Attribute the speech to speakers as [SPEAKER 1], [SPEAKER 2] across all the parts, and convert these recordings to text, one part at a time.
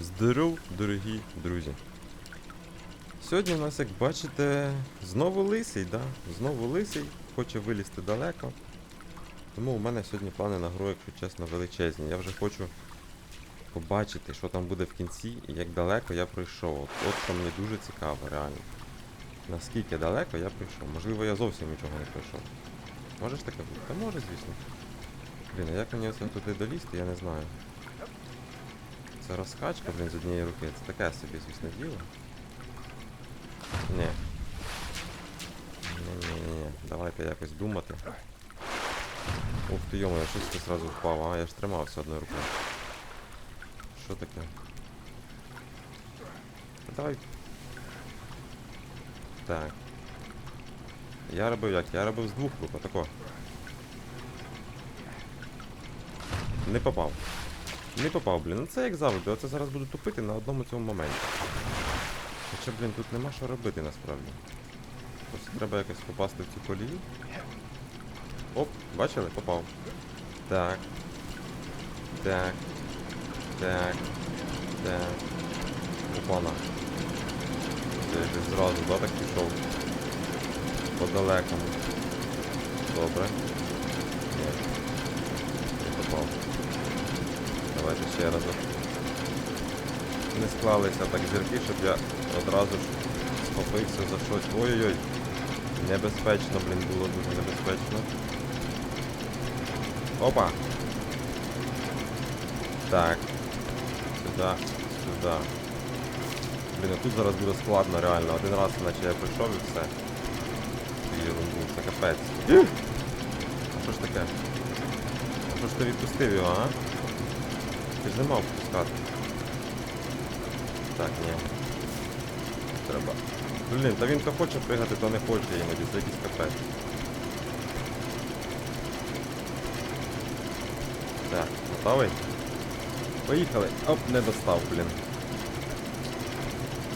[SPEAKER 1] Здоров, дорогі друзі. Сьогодні у нас, як бачите, знову лисий, да? Знову лисий, хоче вилізти далеко. Тому у мене сьогодні плани на гру, якщо чесно, величезні. Я вже хочу побачити, що там буде в кінці і як далеко я пройшов. От, от що мені дуже цікаво, реально. Наскільки далеко я пройшов. Можливо, я зовсім нічого не пройшов. Може ж таке бути? Та може, звісно. Блін, а як мені оце туди долізти, я не знаю. Це розкачка, блін, з однієї руки. Це таке собі, звісно, діло. Ні. Ні-ні-ні, давайте якось думати. Ух ти, йомо, щось ти зразу впав, а я ж тримався одною рукою. Що таке? Давай. Так. Я робив як? Я робив з двох рук, отако. Не попав. Не попав, блін. Ну це як завжди, оце зараз буду тупити на одному цьому моменті. Хоча, блін, тут нема що робити насправді. Просто треба якось попасти в цю колію. Оп, бачили? Попав. Так. Так. Так. Так. Опана. Це якось зразу, да, так пішов. По-далекому. Добре. Ні. Не попав. Давайте ще разок. Не склалися так зірки, щоб я одразу ж схопився за щось. Ой-ой-ой. Небезпечно, блін, було дуже небезпечно. Опа! Так. Сюди, сюди. Блін, а тут зараз буде складно, реально. Один раз наче я прийшов і все. І ерунду, це капець. А що ж таке? А що ж ти відпустив його, а? Ти ж мав впускати. Так, ні. Треба. Блін, та він то хоче пригати, то не хоче іноді, це якийсь капець. Так, готовий? Поїхали. Оп, не достав, блін.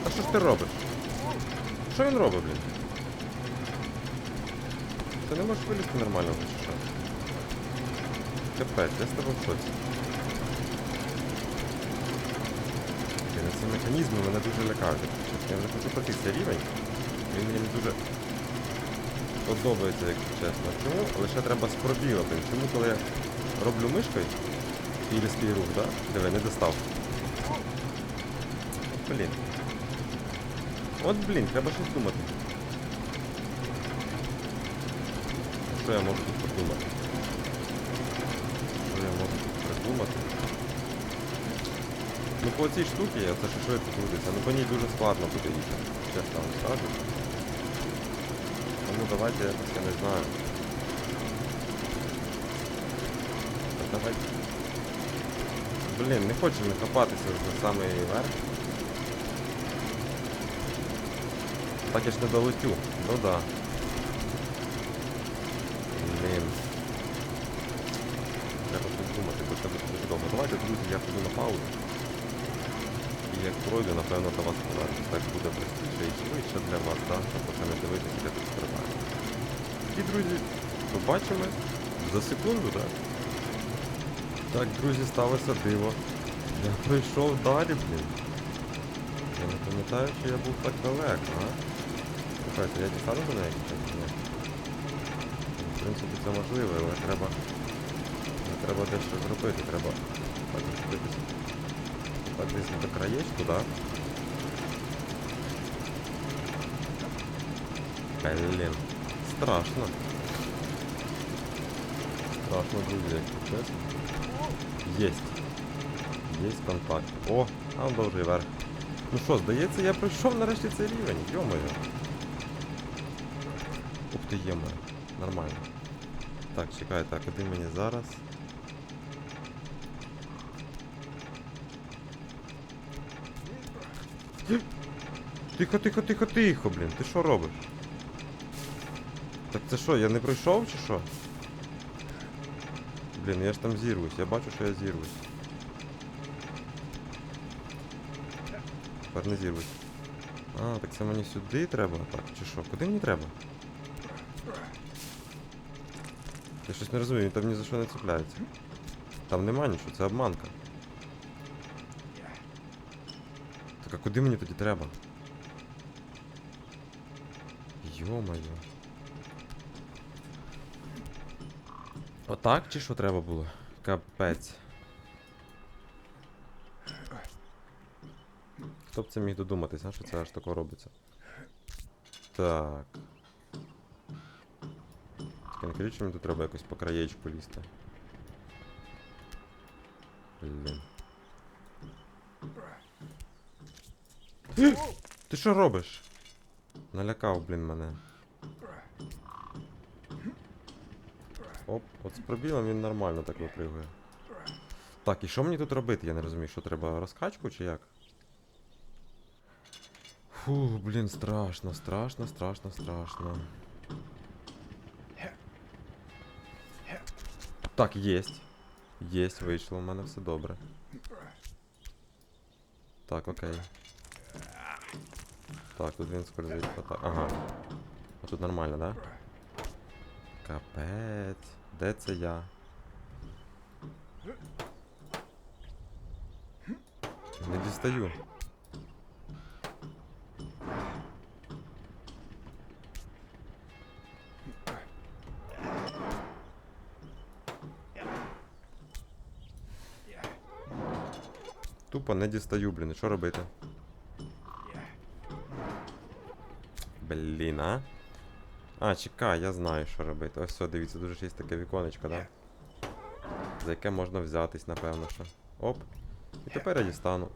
[SPEAKER 1] А що ж ти робиш? Що він робить, блін? Ти не можеш вилізти нормально, чи що? Капець, я з тобою в шоці. Блін, ці механізми мене дуже лякають. Я вже хочу цей рівень. Він мені дуже подобається, якщо чесно. Чому? Лише треба з пробігати. Чому коли я роблю мишкою і різкий рух, да? Диви, не достав. Блін. От блін, треба щось думати. Що я можу тут придумати? Що я можу тут придумати? Ну по цій штуці, це що швидко крутиться, ну по ній дуже складно буде їхати, чесно вам скажу. Тому давайте якось, я не знаю. Та давайте. Блін, не хочу не хапатися за самий верх. Так я ж не долетю. Ну да. Пройду, напевно, до вас повернусь. Так буде простіше і швидше для вас, да? щоб оце дивитися, як тут страдаю. І, друзі, побачимо за секунду, так? Так, друзі, сталося диво. Я пройшов далі, блін. Я не пам'ятаю, чи я був так далеко, а? Слухайте, я дістану до неї чи ні? В принципі, це можливо, але треба. Треба дещо зробити, треба так зробитися. Так десь до краєчку, так? Блін. Страшно. Страшно, друзі, якщо чесно. Єсть. Єсть контакт. О, там довжий верх. Ну що, здається, я пройшов нарешті цей рівень. Йо-моє. Ух ти є моє. Нормально. Так, чекайте, а куди мені зараз? Тихо, тихо, тихо, тихо, блін. Ти що робиш? Так це що, я не пройшов чи що? Блін, я ж там зірвусь, я бачу, що я зірвусь. Тепер не зірвусь. А, так це мені сюди треба? Так, чи що? Куди мені треба? Я щось не розумію, він там ні за що не цепляється. Там нема нічого, це обманка. Так а куди мені тоді треба? Йо-моє. Отак чи що треба було? Капець. Хто б це міг додуматись, що це аж тако робиться? Так. Не кажіть, мені тут треба якось по краєчку лізти. Блін. Ти що робиш? Налякав, блін, мене. Оп, от з пробілом він нормально так випригує. Так, і що мені тут робити? Я не розумію, що треба розкачку чи як? Фу, блін, страшно, страшно, страшно, страшно. Так, єсть. Єсть, вийшло, у мене все добре. Так, окей. Так, тут він скользить. Ага. А тут нормально, да? Капець. Де це я? Не дістаю. Тупо не дістаю, блін. І що робити? Блін, а? А, чекай, я знаю, що робити. Ось все, дивіться, дуже є таке віконечко, да? За яке можна взятись, напевно, що. Оп. І тепер я дістану.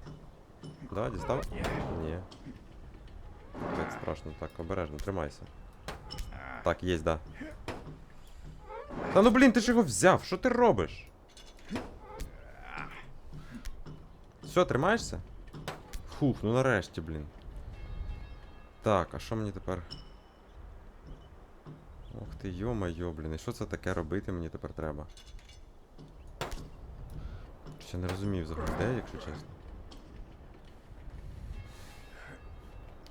[SPEAKER 1] Да, дістав? Ні. Так страшно, так, обережно, тримайся. Так, є, да. Та ну блін, ти ж його взяв, що ти робиш? Все, тримаєшся? Фух, ну нарешті, блін. Так, а що мені тепер? Ох ти, йо-майо, блін, і що це таке робити мені тепер треба? Ще не розумію взагалі, де, якщо чесно.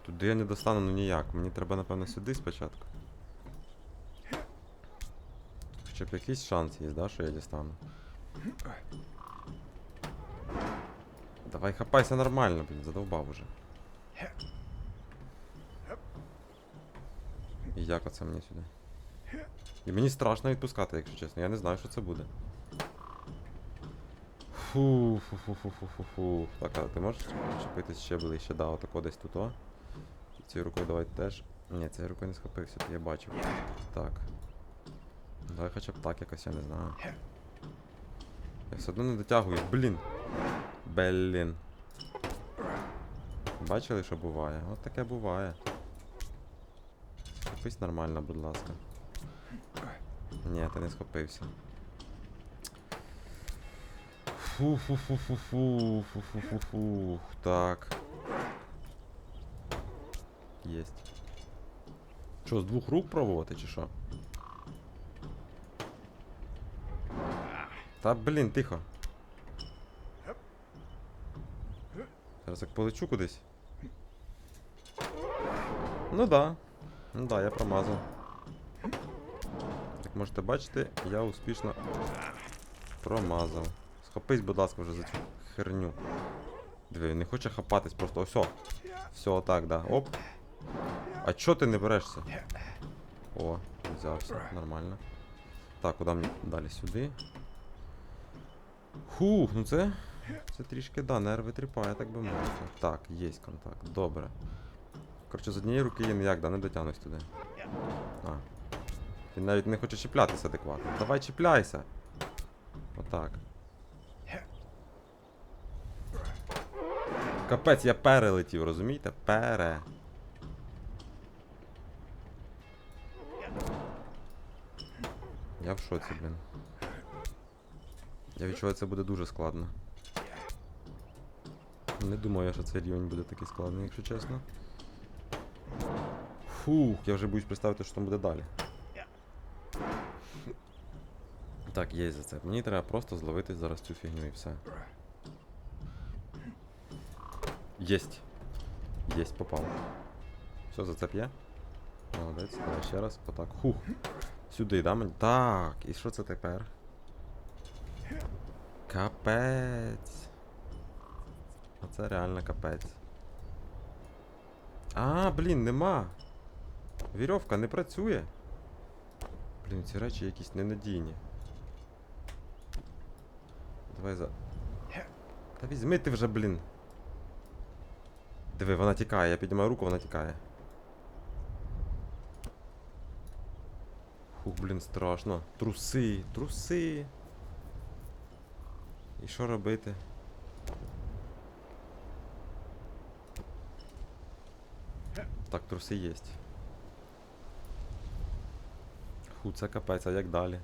[SPEAKER 1] Туди я не достану ну ніяк. Мені треба, напевно, сюди спочатку. Хоча б якийсь шанс є, да, що я дістану. Давай хапайся нормально, блін, задовбав уже. І як оце мені сюди? І мені страшно відпускати, якщо чесно. Я не знаю, що це буде. Фу, фу, фу, фу, фу, фу, фу. Так, а ти можеш чіпитись ще ближче, да, отако десь тут, о. Цією рукою давай теж. Ні, цією рукою не схопився, я бачив. Так. Давай хоча б так якось, я не знаю. Я все одно не дотягую, блін. Блін. Бачили, що буває? От таке буває. Схопись нормально, будь ласка. Ні, ти не схопився. Фу-фу-фу-фу-фу, фу-фу-фу-фу. Так. Єсть. Що, з двох рук пробувати чи що? Та блін, тихо. Зараз як полечу кудись. Ну да. Ну да, я промазав. Як можете бачити, я успішно промазав. Схопись, будь ласка, вже за цю херню. Диви, не хоче хапатись, просто ось. Все, отак, да. Оп. А чо ти не берешся? О, взявся, нормально. Так, куди мені далі сюди? Хух, ну це. Це трішки, да, нерви тріпає, так би мовити. Так, є контакт, добре. Коротше, з однієї руки я ніяк, да, не дотягнусь туди. А. Він навіть не хоче чіплятися адекватно. Давай чіпляйся. Отак. Капець, я перелетів, розумієте? Пере. Я в шоці, блін. Я відчуваю, це буде дуже складно. Не думаю, що цей рівень буде такий складний, якщо чесно. Фух, я вже боюсь представити, що там буде далі. Так, є за це. Мені треба просто зловити зараз цю фігню і все. Єсть. Єсть, попав. Все, зацеп є? Молодець, давай ще раз. Отак. Хух. Сюди, да, мені? Так, і що це тепер? Капець. Оце реально капець. А, блін, нема. Вірьовка не працює. Блін, ці речі якісь ненадійні. Давай за. Та візьми ти вже, блін. Диви, вона тікає, я піднімаю руку, вона тікає. Фух, блін, страшно. Труси, труси. І що робити? Так, труси єсть. Ху, це капець, а як далі?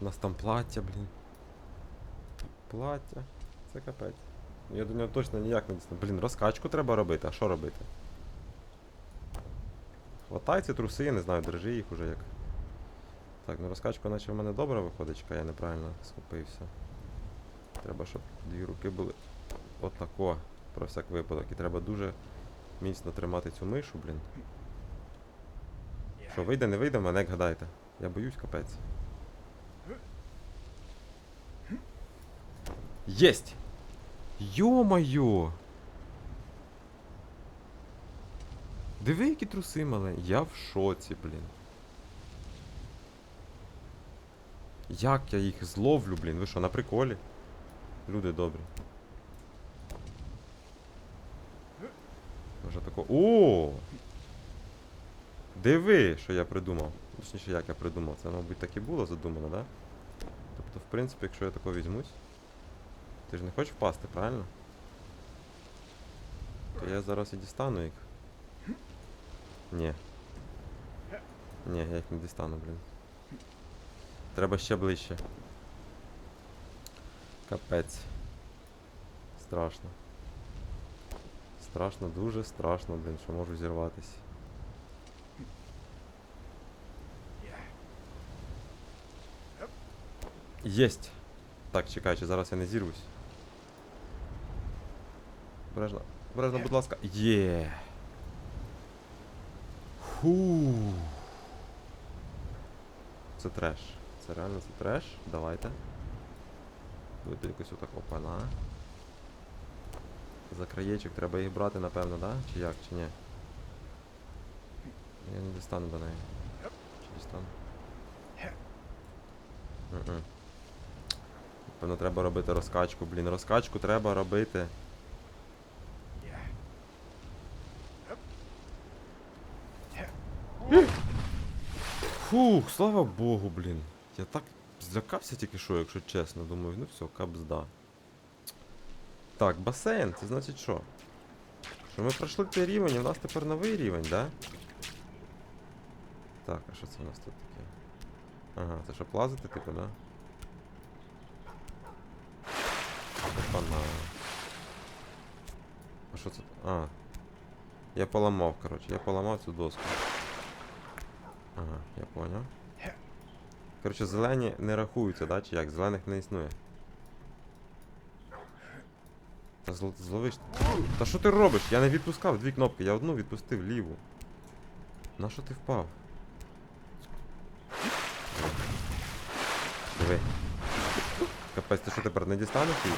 [SPEAKER 1] У нас там плаття, блін. Плаття. Це капець. Я до нього точно ніяк не дістану. Блін, розкачку треба робити, а що робити? Хватай ці труси, я не знаю, держи їх уже як. Так, ну розкачка наче в мене добре виходить, я неправильно схопився. Треба, щоб дві руки були отако, про всяк випадок. І треба дуже міцно тримати цю мишу, блін. Що, вийде, не вийде, мене як гадайте. Я боюсь, капець. Єсть! Йо-моє! Диви, які труси маленькі. Я в шоці, блін. Як я їх зловлю, блін? Ви що, на приколі? Люди добрі. Може тако. О! Диви, що я придумав. Точніше, як я придумав. Це, мабуть, так і було задумано, да? Тобто, в принципі, якщо я тако візьмусь. Ти ж не хочеш впасти, правильно? То я зараз і дістану їх. Ні. Ні, я їх не дістану, блін. Треба ще ближче. Капець. Страшно. Страшно, дуже страшно, блін, що можу зірватися. Єсть! Так, чекай, чи зараз я не зірвусь. Обережно, обережно, будь ласка. Є. Фу. Це треш. Це реально це треш. Давайте. Буде якось отак опана. За краєчок треба їх брати, напевно, да? Чи як, чи ні? Я не дістану до неї. Чи дістану? Мгм. Напевно, треба робити розкачку, блін. Розкачку треба робити. Фух, слава Богу, блін. Я так злякався тільки що, якщо чесно. Думаю, ну все, капзда. Так, басейн, це значить що? Що ми пройшли цей рівень, і в нас тепер новий рівень, да? Так, а що це у нас тут таке? Ага, це щоб лазити, типу, да? Опана. А що це? А. Я поламав, коротше, я поламав цю доску. Ага, я поняв. Коротше, зелені не рахуються, да? Чи як? Зелених не існує. Та зловиш. Та що ти робиш? Я не відпускав дві кнопки, я одну відпустив ліву. На що ти впав? Диви. Капець, ти що тепер не дістанеш її?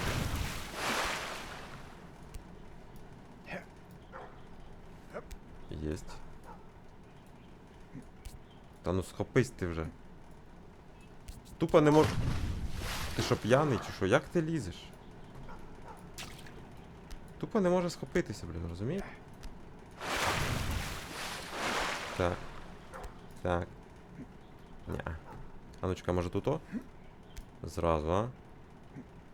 [SPEAKER 1] Єсть. Та ну схопись ти вже. Тупо не мож... Ти що п'яний чи що? Як ти лізеш? Тупо не може схопитися, блін, розумієте? Так. Так. Ня. А ну-чка, може тут о? Зразу, а?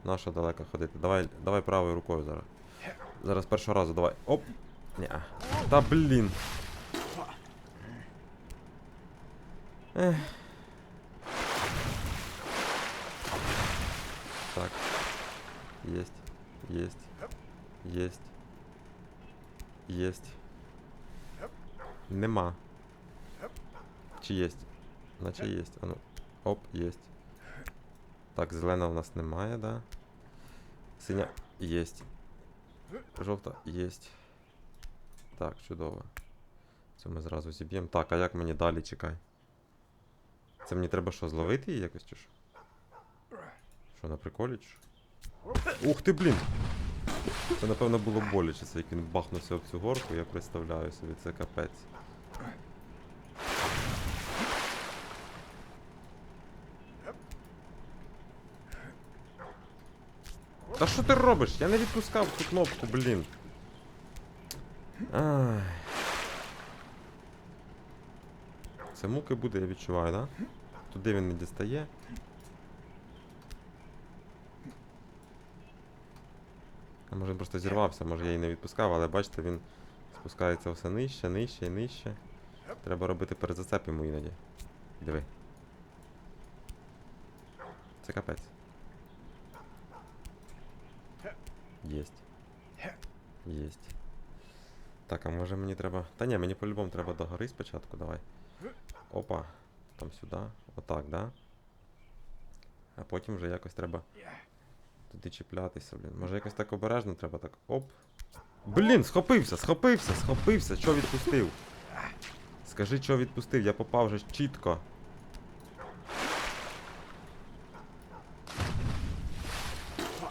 [SPEAKER 1] Наша далеко ходити. Давай, давай правою рукою зараз. Зараз першого разу, давай. Оп! Ня. Та блін. Ех. Так. Есть. Есть. Есть. Есть. Нема. Чи єсть? Наче єсть. А ну. Оп, єсть. Так, зелена у нас немає, да? Синя єсть. Жовта єсть. Так, чудово. Це ми зразу зіб'ємо. Так, а як мені далі чекай? Це мені треба що, зловити її якось чи що? Що, на приколі чи що? Ух ти, блін! Це напевно було боляче, це як він бахнувся об цю горку, я представляю собі, це капець. Та що ти робиш? Я не відпускав цю кнопку, блін. Ай. Це муки буде, я відчуваю, да? Туди він не дістає. Може він просто зірвався, може я її не відпускав, але бачите, він спускається все нижче, нижче і нижче. Треба робити перезацеп йому іноді. Диви. Це капець. Єсть. Єсть. Так, а може мені треба. Та ні, мені по-любому треба до гори спочатку, давай. Опа. Там сюди. Отак, да? А потім вже якось треба туди чіплятися, блін. Може якось так обережно треба так. Оп. Блін, схопився, схопився, схопився. Що відпустив? Скажи, що відпустив, я попав вже чітко.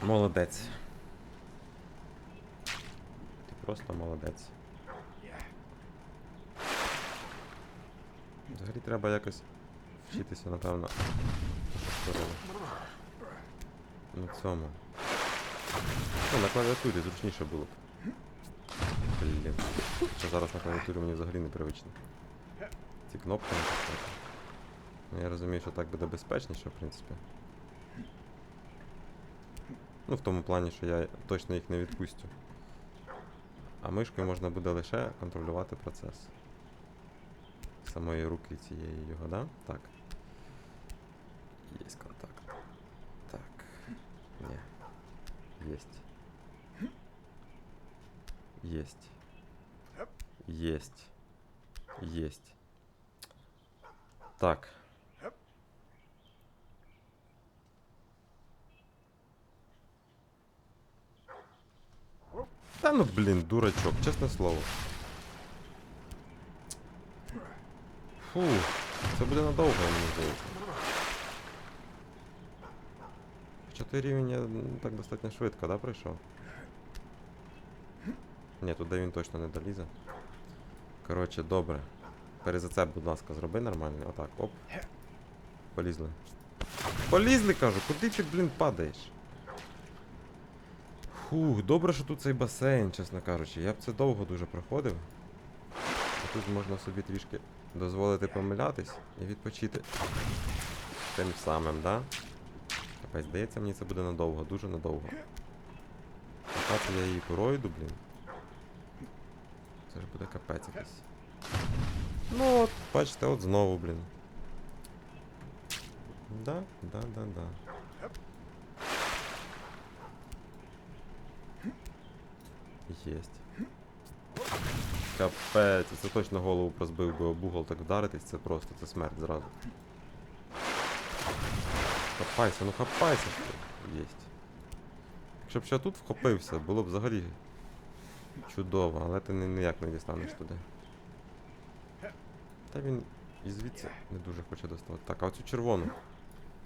[SPEAKER 1] Молодець. Ти просто молодець. Взагалі треба якось вчитися, напевно. На цьому. Ну, на клавіатурі зручніше було б. Блін. Що зараз на клавіатурі мені взагалі непривично. Ці кнопки не. Ну, я розумію, що так буде безпечніше, в принципі. Ну, в тому плані, що я точно їх не відпустю. А мишкою можна буде лише контролювати процес. Самої руки цієї його, да? Так. Є контакт. Так. Ні. Єсть. Єсть. Єсть. Єсть. Так. Та ну блін, дурачок, чесне слово. Фу, це буде надовго, мені здається. Хоча рівень я ну, так достатньо швидко, да, пройшов? Ні, туди він точно не долізе. Коротше, добре. Перезацеп, будь ласка, зроби нормальний. Отак, оп. Полізли. Полізли, кажу, куди ти, блін, падаєш? Фух, добре, що тут цей басейн, чесно кажучи. Я б це довго дуже проходив. А тут можна собі трішки дозволити помилятись і відпочити. Тим самим, да? Капець, здається, мені це буде надовго, дуже надовго. Поки я її пройду, блін. Це ж буде капець якийсь. Ну от, бачите, от знову, блін. Да, да, да, да. Єсть. Капець, це точно голову прозбив би об угол так вдаритись, це просто, це смерть зразу. Хапайся, ну хапайся. ти. Єсть. Якщо б ще тут вхопився, було б взагалі чудово, але ти ніяк не дістанеш туди. Та він і звідси не дуже хоче доставати. Так, а оцю червону.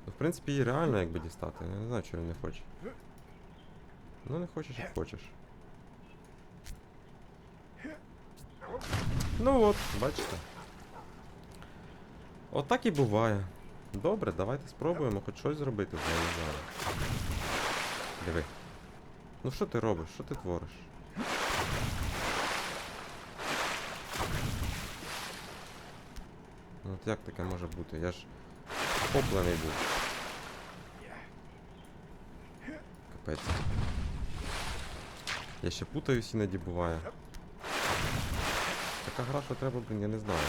[SPEAKER 1] Ну, в принципі, її реально якби дістати. Я не знаю, чого він не хоче. Ну не хочеш, як хочеш. Ну от, бачите. Отак і буває. Добре, давайте спробуємо хоч щось зробити з нею зараз. Диви. Ну що ти робиш? Що ти твориш? Ну от як таке може бути? Я ж охоплений був. Капець. Я ще путаюсь іноді буває. Така гра, що треба, блін, я не знаю.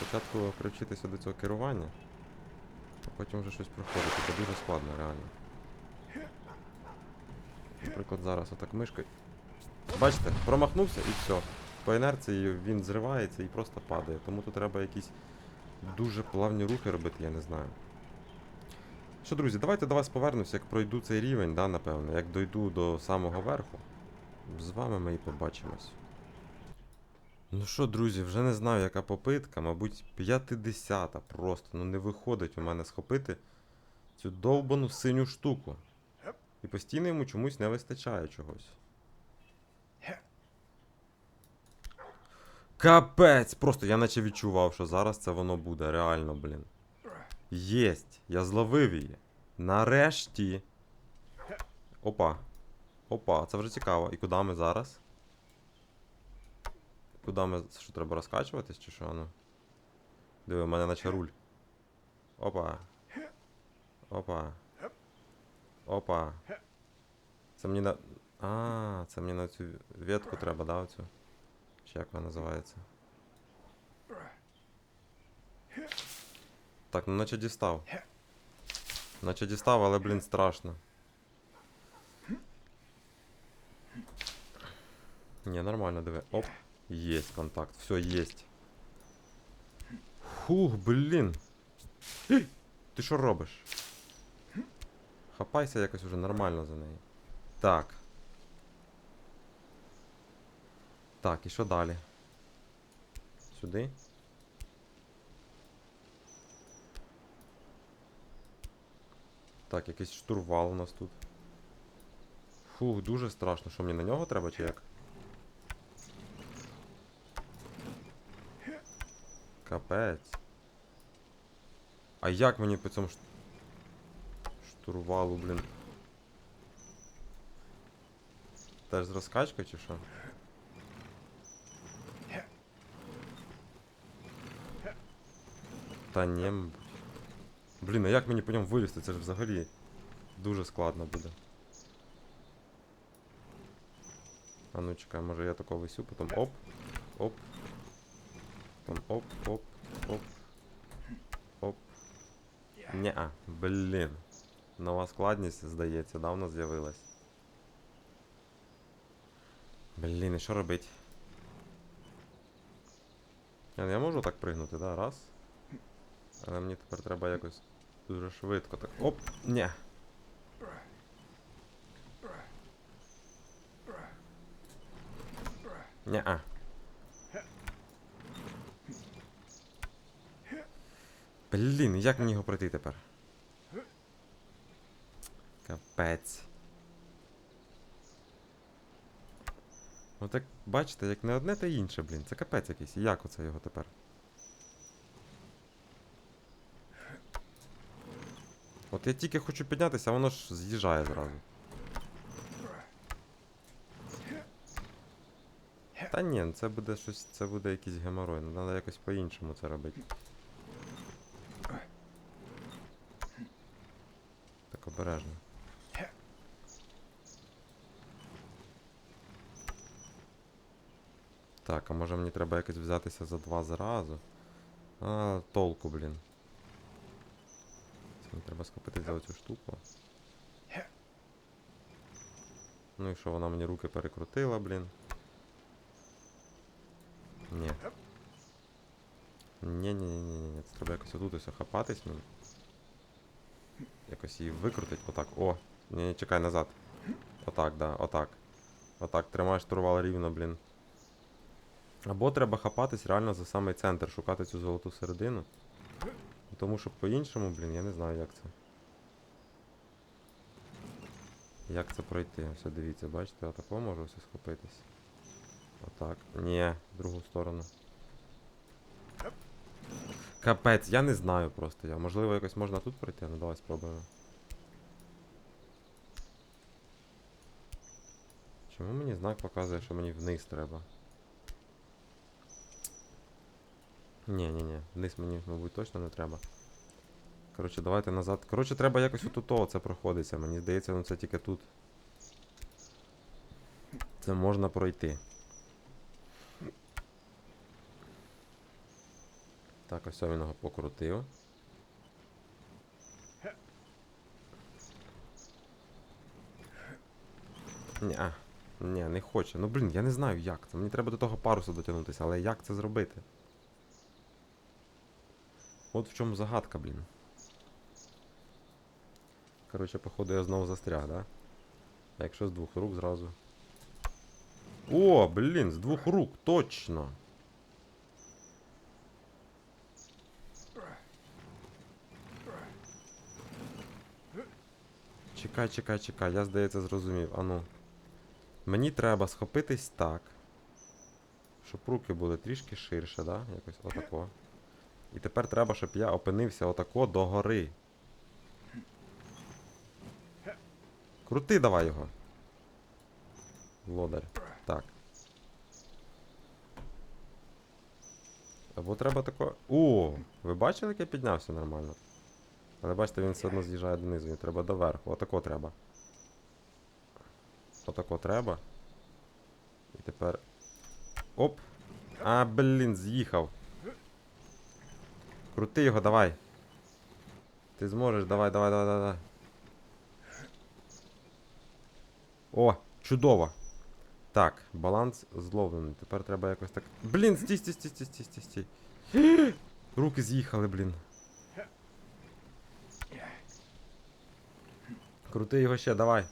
[SPEAKER 1] Спочатку привчитися до цього керування, а потім вже щось проходити. Це дуже складно, реально. Наприклад, зараз отак мишкою. Бачите, промахнувся і все. По інерції він зривається і просто падає. Тому тут треба якісь дуже плавні рухи робити, я не знаю. Що, друзі, давайте до вас повернуся, як пройду цей рівень, да, напевно. Як дойду до самого верху. З вами ми і побачимось. Ну що, друзі, вже не знаю, яка попитка, мабуть, 50 просто. Ну не виходить у мене схопити цю довбану синю штуку. І постійно йому чомусь не вистачає чогось. Капець! Просто я наче відчував, що зараз це воно буде. Реально, блін. Єсть! Я зловив її. Нарешті. Опа. Опа, це вже цікаво. І куди ми зараз? Куди ми. Що треба розкачуватись чи що? Ну? Диви, у мене наче руль. Опа. Опа. Опа. Це мені на. А, це мені на цю ветку треба, да, оцю? Чи як вона називається? Так, ну наче дістав. Наче дістав, але, блін, страшно. Ні, нормально, диви. Оп. Єсть контакт. Все, єсть. Фух, блін. Ей, Ти що робиш? Хапайся якось уже нормально за неї. Так. Так, і що далі? Сюди? Так, якийсь штурвал у нас тут. Фух, дуже страшно. Що мені на нього треба чи як? Капець. А як мені по цьому штурвалу, блін? Теж з розкачкою чи що? Та ні, мабуть. Блін, а як мені по ньому вилізти? Це ж взагалі дуже складно буде. А ну чекай, може я такого висю, потім оп, оп. Потім оп, оп, оп. Оп. Неа, блін. Нова складність, здається, давно з'явилась. Блін, і що робить? Я, я можу так пригнути, да? Раз. Але мені тепер треба якось дуже швидко так. Оп! Ні. Ня-а. Блін, як мені його пройти тепер? Капець. Отак, бачите, як не одне, та інше, блін. Це капець якийсь. Як оце його тепер? От я тільки хочу піднятися, а воно ж з'їжджає зразу. Та ні, ну це буде щось, це буде якийсь геморой. Ну треба якось по-іншому це робити. Так обережно. Так, а може мені треба якось взятися за два зразу? А, толку, блін. Це мені треба схопити за оцю штуку. Ну і що, вона мені руки перекрутила, блін. Ні. Ні, ні, ні, ні, ні. Це треба якось отут ось хапатись мені. Якось її викрутить. Отак. О! Ні, ні, чекай назад. Отак, да, отак. Отак, тримаєш штурвал рівно, блін. Або треба хапатись реально за самий центр, шукати цю золоту середину. Тому що по-іншому, блін, я не знаю, як це. Як це пройти? Ось дивіться, бачите, отако можу ось схопитись. Отак. Ні, в другу сторону. Капець, я не знаю просто я. Можливо, якось можна тут пройти, ну давай спробуємо. Чому мені знак показує, що мені вниз треба? Ні, ні, ні, вниз мені, мабуть, точно не треба. Коротше, давайте назад. Коротше, треба якось отут це проходиться. Мені здається, ну це тільки тут. Це можна пройти. Так, ось він його покрутив. А, ні, не хоче. Ну блін, я не знаю як це. Мені треба до того паруса дотягнутися, але як це зробити? От в чому загадка, блін. Коротше, походу я знову застряг, да? А якщо з двох рук зразу. О, блін, з двох рук, точно. Чекай, чекай, чекай, я здається зрозумів. Ану. Мені треба схопитись так. Щоб руки були трішки ширше, да? Якось отако. І тепер треба, щоб я опинився отако догори. Крути давай його. Лодар. Так. Або треба тако. О! Ви бачили, як я піднявся нормально? Але бачите, він все одно з'їжджає донизу, він треба доверху. Отако треба. Отако треба. І тепер. Оп! А, блін, з'їхав. Крути його, давай. Ти зможеш, давай, давай, давай, давай. О, чудово. Так, баланс зловлений. Тепер треба якось так. Блін, стій, стій, стій, стій, стій, стій, стій. Руки з'їхали, блін. Крути його ще, давай.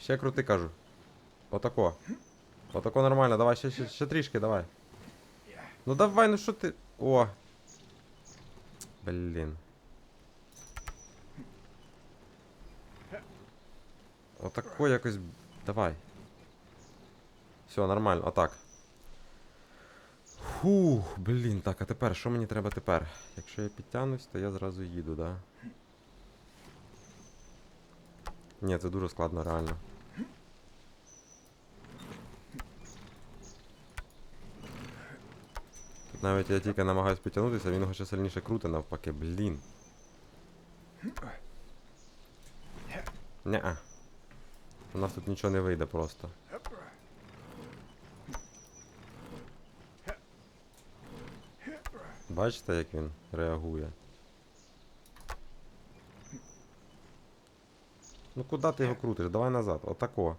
[SPEAKER 1] Ще крути, кажу. Отако. Отако нормально, давай, ще, ще, ще трішки, давай. Ну давай, ну що ти. О. Блін. Отако якось. Давай. Все, нормально, отак. Фух, блін, так, а тепер, що мені треба тепер? Якщо я підтягнусь, то я зразу їду, да? Ні, це дуже складно, реально. Тут навіть я тільки намагаюсь підтягнутися, він його сильніше крутить навпаки, блін. Неа. У нас тут нічого не вийде просто. Бачите, як він реагує? Ну куди ти його крутиш? Давай назад. Отако.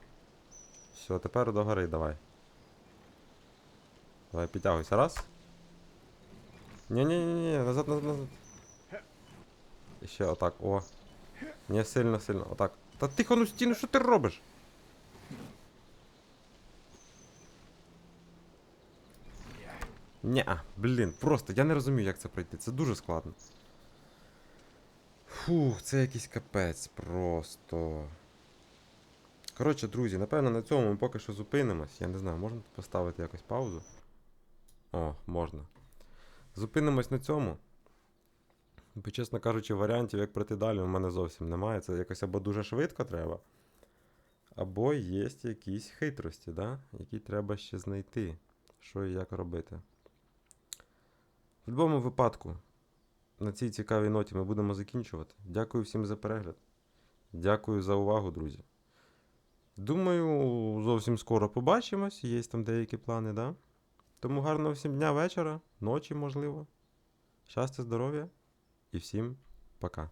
[SPEAKER 1] Все, тепер до гори давай. Давай підтягуйся. Раз. Ні-ні-ні, назад, назад, назад. І ще отак, о. Не сильно, сильно, отак. Та тихо, ну стіну, що ти робиш? Ня, блін, просто я не розумію, як це пройти. Це дуже складно. Фух, це якийсь капець просто. Коротше, друзі, напевно, на цьому ми поки що зупинимось. Я не знаю, можна поставити якось паузу? О, можна. Зупинимось на цьому. Бо, чесно кажучи, варіантів, як пройти далі, у мене зовсім немає. Це якось або дуже швидко треба, або є якісь хитрості, да? які треба ще знайти, що і як робити. В будь-якому випадку, на цій цікавій ноті ми будемо закінчувати. Дякую всім за перегляд. Дякую за увагу, друзі. Думаю, зовсім скоро побачимось. Є там деякі плани, да? Тому гарного всім дня, вечора, ночі, можливо. Щастя, здоров'я і всім пока.